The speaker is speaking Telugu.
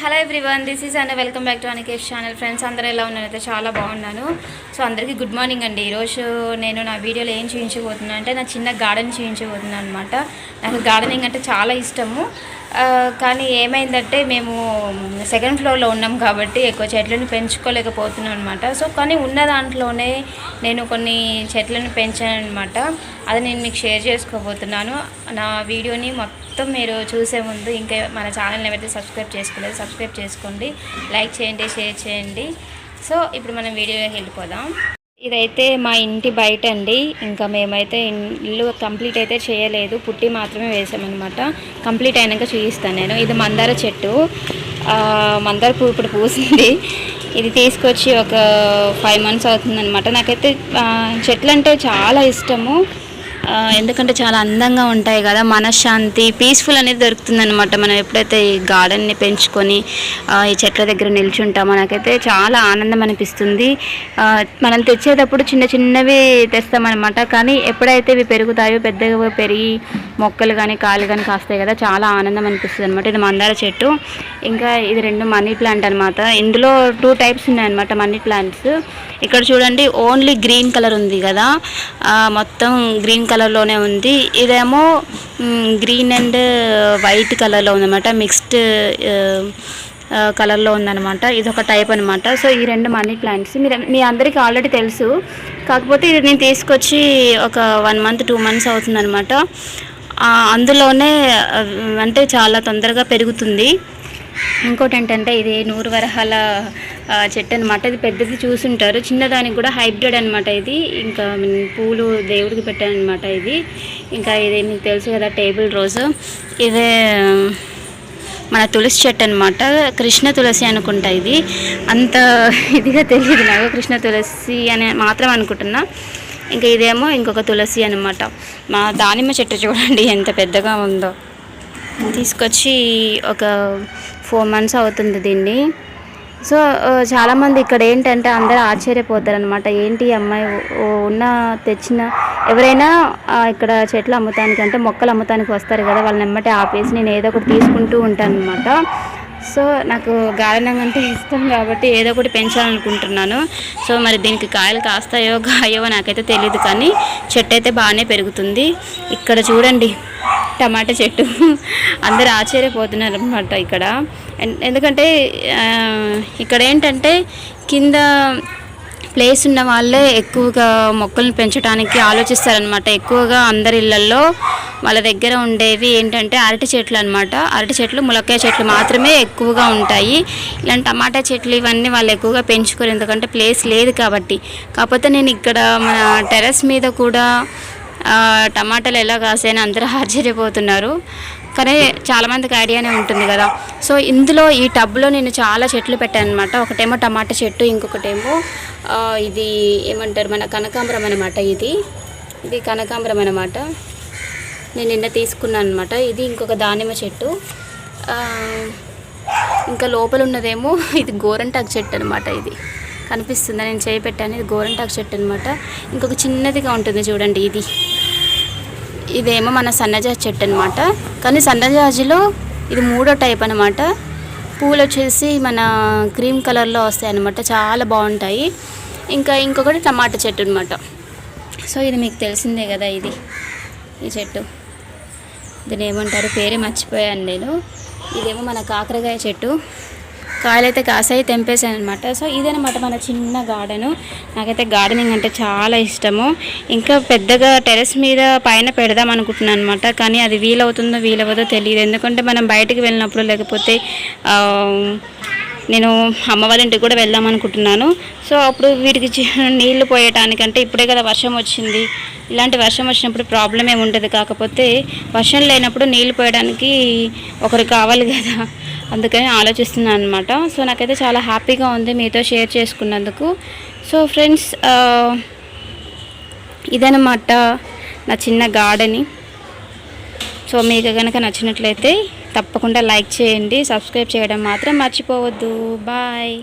Hello everyone this is and welcome back to Anikesh channel friends అందరూ ఎలా ఉన్నారు? అయితే చాలా బాగున్నాను. సో అందరికీ గుడ్ మార్నింగ్ అండి. ఈరోజు నేను నా వీడియోలో ఏం చూపించబోతున్నాను అంటే నా చిన్న గార్డెన్ చూపించబోతున్నాను అనమాట నాకు గార్డెనింగ్ అంటే చాలా ఇష్టము. కానీ ఏమైందంటే మేము సెకండ్ ఫ్లోర్లో ఉన్నాం కాబట్టి ఎక్కువ చెట్లను పెంచుకోలేకపోతున్నాం అనమాట సో కానీ ఉన్న దాంట్లోనే నేను కొన్ని చెట్లను పెంచాను అనమాట అది నేను మీకు షేర్ చేసుకోబోతున్నాను. నా వీడియోని మొత్తం మీరు చూసే ముందు ఇంకా మన ఛానల్ని ఎవరైతే సబ్స్క్రైబ్ చేసుకోలేదు సబ్స్క్రైబ్ చేసుకోండి. లైక్ చేయండి షేర్ చేయండి. సో ఇప్పుడు మనం వీడియోలోకి వెళ్ళిపోదాం. ఇదైతే మా ఇంటి బయట అండి. ఇంకా మేమైతే ఇల్లు కంప్లీట్ అయితే చేయలేదు. పుట్టి మాత్రమే వేసామన్నమాట. కంప్లీట్ అయినాక చూపిస్తాను నేను. ఇది మందార చెట్టు. మందార పువ్వు ఇప్పుడు పూసింది. ఇది తీసుకొచ్చి ఒక ఫైవ్ మంత్స్ అవుతుందన్నమాట. నాకైతే చెట్లు అంటే చాలా ఇష్టము. ఎందుకంటే చాలా అందంగా ఉంటాయి కదా మనశ్శాంతి పీస్ఫుల్ అనేది దొరుకుతుంది అనమాట మనం ఎప్పుడైతే ఈ గార్డెన్ని పెంచుకొని ఈ చెట్ల దగ్గర నిల్చుంటామో నాకైతే చాలా ఆనందం అనిపిస్తుంది. మనం తెచ్చేటప్పుడు చిన్న చిన్నవి తెస్తామన్నమాట. కానీ ఎప్పుడైతే ఇవి పెరుగుతాయో పెద్దగా పెరిగి మొక్కలు కానీ కాయలు కానీ కాస్తాయి కదా చాలా ఆనందం అనిపిస్తుంది అనమాట ఇది మందార చెట్టు. ఇంకా ఇది రెండు మనీ ప్లాంట్ అనమాట ఇందులో టూ టైప్స్ ఉన్నాయన్నమాట మనీ ప్లాంట్స్. ఇక్కడ చూడండి ఓన్లీ గ్రీన్ కలర్ ఉంది కదా. మొత్తం గ్రీన్ కలర్ కలర్లోనే ఉంది. ఇదేమో గ్రీన్ అండ్ వైట్ కలర్లో ఉందన్నమాట. మిక్స్డ్ కలర్లో ఉందన్నమాట. ఇది ఒక టైప్ అనమాట సో ఈ రెండు మనీ ప్లాంట్స్. మీరు మీ అందరికీ ఆల్రెడీ తెలుసు. కాకపోతే ఇది నేను తీసుకొచ్చి ఒక వన్ మంత్ టూ మంత్స్ అవుతుందన్నమాట. అందులోనే అంటే చాలా తొందరగా పెరుగుతుంది. ఇంకోటి ఏంటంటే ఇది నూరు వరహాల చెట్టు అనమాట ఇది పెద్దది చూసుంటారు. చిన్నదానికి కూడా హైబ్రిడ్ అనమాట ఇది. ఇంకా పూలు దేవుడికి పెట్టానమాట ఇది. ఇంకా ఇది మీకు తెలుసు కదా టేబుల్ రోజు. ఇదే మన తులసి చెట్టు అనమాట కృష్ణ తులసి అనుకుంటా ఇది. అంత ఇదిగా తెలియదు నాకు కృష్ణ తులసి అని మాత్రం అనుకుంటున్నా. ఇంకా ఇదేమో ఇంకొక తులసి అనమాట మా దానిమ్మ చెట్టు చూడండి ఎంత పెద్దగా ఉందో. తీసుకొచ్చి ఒక ఫోర్ మంత్స్ అవుతుంది దీన్ని. సో చాలామంది ఇక్కడ ఏంటంటే అందరూ ఆశ్చర్యపోతారు అనమాట ఏంటి ఈ అమ్మాయి? ఉన్న తెచ్చిన ఎవరైనా ఇక్కడ చెట్లు అమ్ముతానికి అంటే మొక్కలు అమ్ముతానికి వస్తారు కదా వాళ్ళని ఎమ్మటే ఆపేసి నేను ఏదో ఒకటి తీసుకుంటూ ఉంటాను అనమాట సో నాకు గార్డెనింగ్ అంటే ఇష్టం కాబట్టి ఏదో ఒకటి పెంచాలనుకుంటున్నాను. సో మరి దీనికి కాయలు కాస్తాయో గాయో నాకైతే తెలియదు కానీ చెట్టు అయితే బాగానే పెరుగుతుంది. ఇక్కడ చూడండి. టమాటా చెట్టు. అందరు ఆశ్చర్యపోతున్నారు అనమాట ఇక్కడ. ఎందుకంటే ఇక్కడ ఏంటంటే కింద ప్లేస్ ఉన్న వాళ్ళే ఎక్కువగా మొక్కలను పెంచడానికి ఆలోచిస్తారనమాట ఎక్కువగా అందరి ఇళ్ళల్లో వాళ్ళ దగ్గర ఉండేవి ఏంటంటే అరటి చెట్లు అనమాట అరటి చెట్లు ములక్కాయ చెట్లు మాత్రమే ఎక్కువగా ఉంటాయి. ఇలాంటి టమాటా చెట్లు ఇవన్నీ వాళ్ళు ఎక్కువగా పెంచుకోరు. ఎందుకంటే ప్లేస్ లేదు కాబట్టి. కాకపోతే నేను ఇక్కడ మన టెర్రస్ మీద కూడా టమాటాలు ఎలా కాసాయని అందరూ ఆశ్చర్యపోతున్నారు. కానీ చాలామందికి ఐడియానే ఉంటుంది కదా. సో ఇందులో ఈ టబ్లో నేను చాలా చెట్లు పెట్టాను అనమాట ఒకటేమో టమాటా చెట్టు ఇంకొకటేమో ఇది ఏమంటారు మన కనకాంబరం అనమాట ఇది. ఇది కనకాంబరం అనమాట నేను నిన్న తీసుకున్నాను అనమాట ఇది ఇంకొక దానిమ్మ చెట్టు. ఇంకా లోపల ఉన్నదేమో ఇది గోరంటాకు చెట్టు అనమాట ఇది. కనిపిస్తుంది? నేను చేయి పెట్టాను. ఇది గోరంటాకు చెట్టు అనమాట ఇంకొక చిన్నదిగా ఉంటుంది చూడండి ఇది. ఇదేమో మన సన్నజాజి చెట్టు అనమాట కానీ సన్నజాజిలో ఇది మూడో టైప్ అనమాట పూలు వచ్చేసి మన క్రీమ్ కలర్లో వస్తాయి అనమాట చాలా బాగుంటాయి. ఇంకా ఇంకొకటి టమాటా చెట్టు అనమాట సో ఇది మీకు తెలిసిందే కదా ఇది ఈ చెట్టు. దీని ఏమంటారు? పేరే మర్చిపోయాను నేను. ఇదేమో మన కాకరకాయ చెట్టు. కాయలైతే కాసాయి తెంపేసాను అనమాట సో ఇదనమాట మన చిన్న గార్డెను. నాకైతే గార్డెనింగ్ అంటే చాలా ఇష్టము. ఇంకా పెద్దగా టెరెస్ మీద పైన పెడదాం అనుకుంటున్నాను అనమాట కానీ అది వీలవుతుందో వీలవదో తెలియదు. ఎందుకంటే మనం బయటకు వెళ్ళినప్పుడు లేకపోతే నేను అమ్మ వాళ్ళ ఇంటికి కూడా వెళ్దాం అనుకుంటున్నాను. సో అప్పుడు వీటికి చి- నీళ్ళు పోయటానికంటే ఇప్పుడే కదా వర్షం వచ్చింది. ఇలాంటి వర్షం వచ్చినప్పుడు ప్రాబ్లం ఏమి ఉండదు కాకపోతే వర్షం లేనప్పుడు నీళ్ళు పోయడానికి ఒకరు కావాలి కదా. అందుకని ఆలోచిస్తున్నాను అనమాట సో నాకైతే చాలా హ్యాపీగా ఉంది మీతో షేర్ చేసుకున్నందుకు. సో ఫ్రెండ్స్ ఇదనమాట నా చిన్న గార్డెని సో మీకు కనుక నచ్చినట్లయితే తప్పకుండా లైక్ చేయండి సబ్స్క్రైబ్ చేయడం మాత్రం మర్చిపోవద్దు. బాయ్.